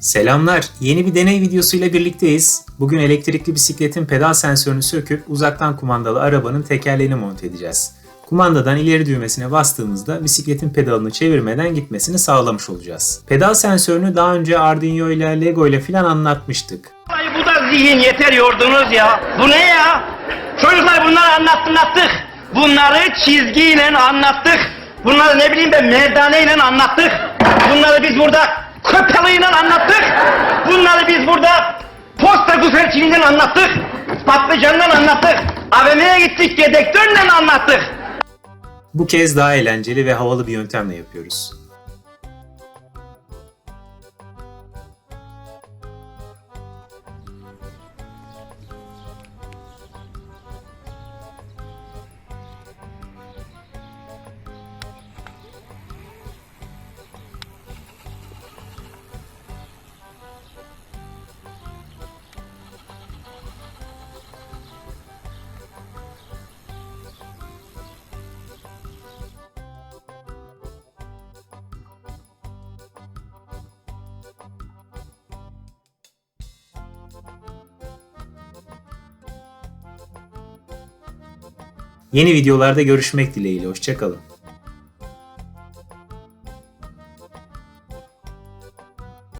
Selamlar. Yeni bir deney videosuyla birlikteyiz. Bugün elektrikli bisikletin pedal sensörünü söküp uzaktan kumandalı arabanın tekerleğini monte edeceğiz. Kumandadan ileri düğmesine bastığımızda bisikletin pedalını çevirmeden gitmesini sağlamış olacağız. Pedal sensörünü daha önce Arduino ile Lego ile filan anlatmıştık. Ay bu da zihin yeter yordunuz ya. Bu ne ya? Çocuklar bunları anlattık. Bunları çizgiyle anlattık. Bunları ne bileyim ben merdaneyle anlattık. Bunları biz burada köpeğiyle anlattık. Bunları biz burada posta güferçiliğiyle anlattık. Patlıcanla anlattık. AVM'ye gittik dedektörle anlattık. Bu kez daha eğlenceli ve havalı bir yöntemle yapıyoruz. Yeni videolarda görüşmek dileğiyle. Hoşçakalın.